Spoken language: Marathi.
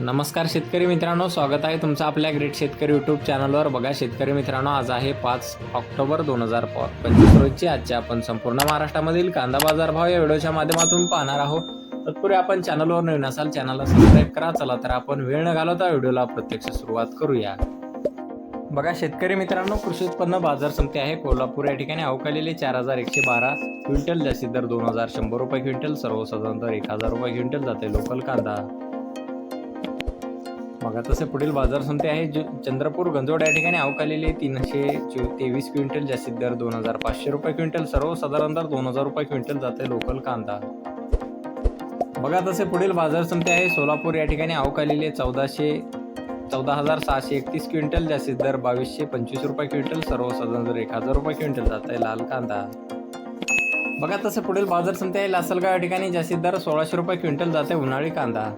नमस्कार शेतकरी मित्रांनो स्वागत आहे तुमचं आपल्या ग्रेट शेतकरी यूट्यूब चॅनलवर बघा शेतकरी मित्रांनो आज आहे पाच ऑक्टोबर दोन हजार पंचवीस रोजची आजच्या आपण संपूर्ण महाराष्ट्रामधील कांदा बाजार भाव या व्हिडिओच्या माध्यमातून पाहणार आहोत. तत्पूर्वी आपण चॅनलवर नवीन असाल चॅनलला सबस्क्राईब करा. चला तर आपण वेळ न घालवता व्हिडिओला प्रत्यक्ष सुरुवात करूया. बघा शेतकरी मित्रांनो कृषी उत्पन्न बाजार समिती आहे. कोल्हापूर या ठिकाणी अवकालेले चार हजार एकशे बारा क्विंटल जास्तीत दर दोन हजार शंभर रुपये क्विंटल सर्वसाधारण दर एक हजार रुपये क्विंटल जाते. लोकल कांदा बघा तसे पुढील बाजार समिती आहे जो चंद्रपूर गंजोड या ठिकाणी अवकालेले तीनशे चो तेवीस क्विंटल जास्तीत दर दोन हजार पाचशे रुपये क्विंटल सर्वसाधारण दर दोन हजार रुपये क्विंटल जाते लोकल कांदा. बघा तसे पुढील बाजार समिती आहे सोलापूर या ठिकाणी अवकालेले चौदाशे चौदा हजार सहाशे एकतीस क्विंटल जास्तीत दर बावीसशे पंचवीस रुपये क्विंटल सर्वसाधारण दर एक हजार रुपये क्विंटल जात आहे लाल कांदा. बघा तसे पुढील बाजार समिती आहे लासलगाव या ठिकाणी जास्तीत दर सोळाशे रुपये क्विंटल जाते उन्हाळी कांदा.